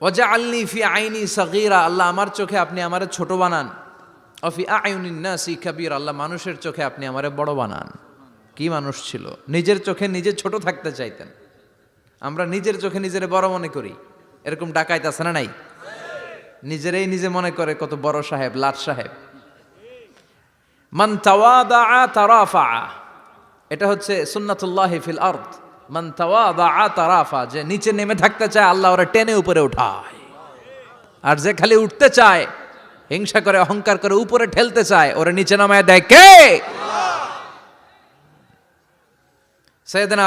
ওজা আল্লি ফি আইনি সগিরা, আল্লাহ আমার চোখে আপনি আমার ছোট বানান। অফি আইনিন্নাসি কাবির, আল্লাহ মানুষের চোখে আপনি আমারে বড় বানান। কি মানুষ ছিল? নিজের চোখে নিজে ছোট থাকতে চাইতেন। আমরা নিজের চোখে নিজের বড় মনে করি। এরকম ডাকাইত আছে না নাই? নিজেরাই নিজে মনে করে কত বড় সাহেব, লাট সাহেব। মান তাওয়াদা তারাফা এটা হচ্ছে সুন্নাতুল্লাহ ফিল আরদ। মান তাওয়াদা তারাফা, যে নিচে নেমে থাকতে চায়, আল্লাহ ওরা টেনে উপরে উঠায়। আর যে খালি উঠতে চায়, হিংসা করে, অহংকার করে উপরে ঠেলতে চায়, ওরা নিচে নামায় দেয় কে?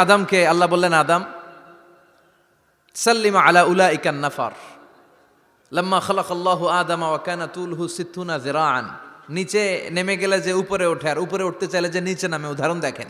আদমকে, আল্লাহ বললেন, আদম, সাল্লিমা আলা উলা ইকান নাফার। লম্মা খলাক আল্লাহ আদমা ওয়াকানা তুলহু সিদ্ধুনা জিরাআন নিচে নেমে গেলে যে উপরে ওঠে, আর উপরে উঠতে চাইলে যে নিচে নামে, উদাহরণ দেখেন।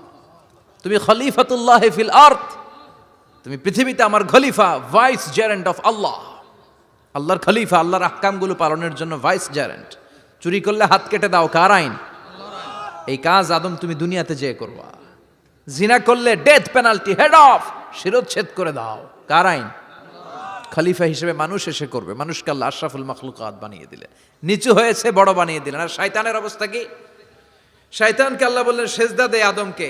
তুমি খলিফাতুল্লাহ ফিল আর্থ তুমি পৃথিবীতে আমার খলিফা, ভাইস জেরেন্ট অফ আল্লাহ। আল্লাহর খলিফা, আল্লাহর আহকামগুলো পালনের জন্য ভাইস জেরেন্ট। চুরি করলে হাত কেটে দাও, কার আইন? এই কাজ আদম তুমি দুনিয়াতে যেয়ে করবা। জিনা করলে ডেথ পেনাল্টি হেড অফ শিরোচ্ছেদ করে দাও। কার আইন? খলিফা হিসেবে মানুষ এসে করবে। মানুষকে আল্লাহ আশরাফুল মখলুকাত বানিয়ে দিলেন নিচু হয়েছে, বড় বানিয়ে দিলেন আর শয়তানের অবস্থা কি? শয়তানকে আল্লাহ বললেন, সেজদা দে আদমকে।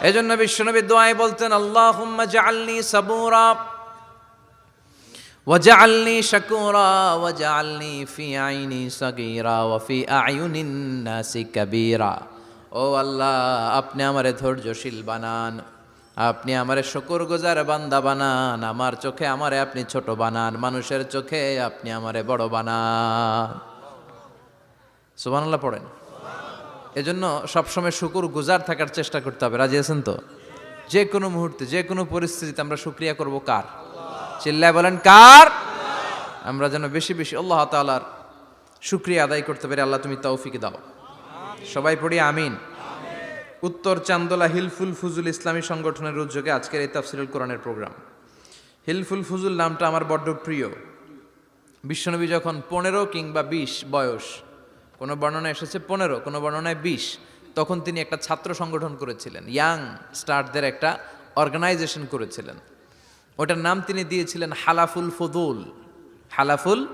এজন্য বিশ্বনবী দোয়ায় বলতেন আল্লাহ জাআলনি সাবুরা وجعلني شكورا وجعلني في عيني صغيرا وفي أعين الناس كبيرا ও আল্লাহ আপনি আমারে ধৈর্যশীল বানান আপনি আমারে শুকর গুজার বান্দা বানান আমার চোখে আমারে আপনি ছোট বানান মানুষের চোখে আপনি আমারে বড় বানান সুবহানাল্লাহ পড়েন এজন্য সবসময় শুকুর গুজার থাকার চেষ্টা করতে হবে। রাজি আছেন তো? যে কোনো মুহূর্তে, যে কোনো পরিস্থিতিতে আমরা শুক্রিয়া করব কার? চিল্লায় বলেন, কার? আমরা যেন বেশি বেশি আল্লাহ তালার শুক্রিয়া আদায় করতে পারি। আল্লাহ তুমি তৌফিক দাও। সবাই পড়ি, আমিন। উত্তর চান্দোলা হিলফুল ফুজুল ইসলামী সংগঠনের উদ্যোগে আজকের এই তাফসিরুল কোরআনের প্রোগ্রাম। হিলফুল ফুজুল নামটা আমার বড্ড প্রিয়। বিশ্বনবী যখন পনেরো কিংবা বিশ বয়স কোনো বর্ণনায় এসেছে পনেরো, কোনো বর্ণনায় বিশ। তখন তিনি একটা ছাত্র সংগঠন করেছিলেন, ইয়াং স্টারদের একটা অর্গানাইজেশন করেছিলেন। ওটার নাম তিনি দিয়েছিলেন হালাফুল ফদুল। হালাফুল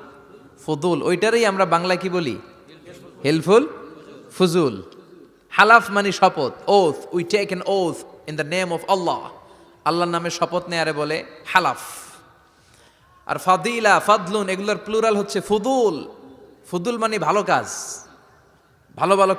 ফদুল, ওইটারই আমরা বাংলা কি বলি? হেলফুল ফুজুল। হালাফ মানে শপথ oath we take an oath in the name of Allah আল্লাহর নামে শপথ নেয়ারে বলে হালাফ। আর ফাদিলা, ফাদলুন, এগুলোর প্লুরাল হচ্ছে ফুদুল। ফুদুল মানে ভালো কাজ ভালো ভালো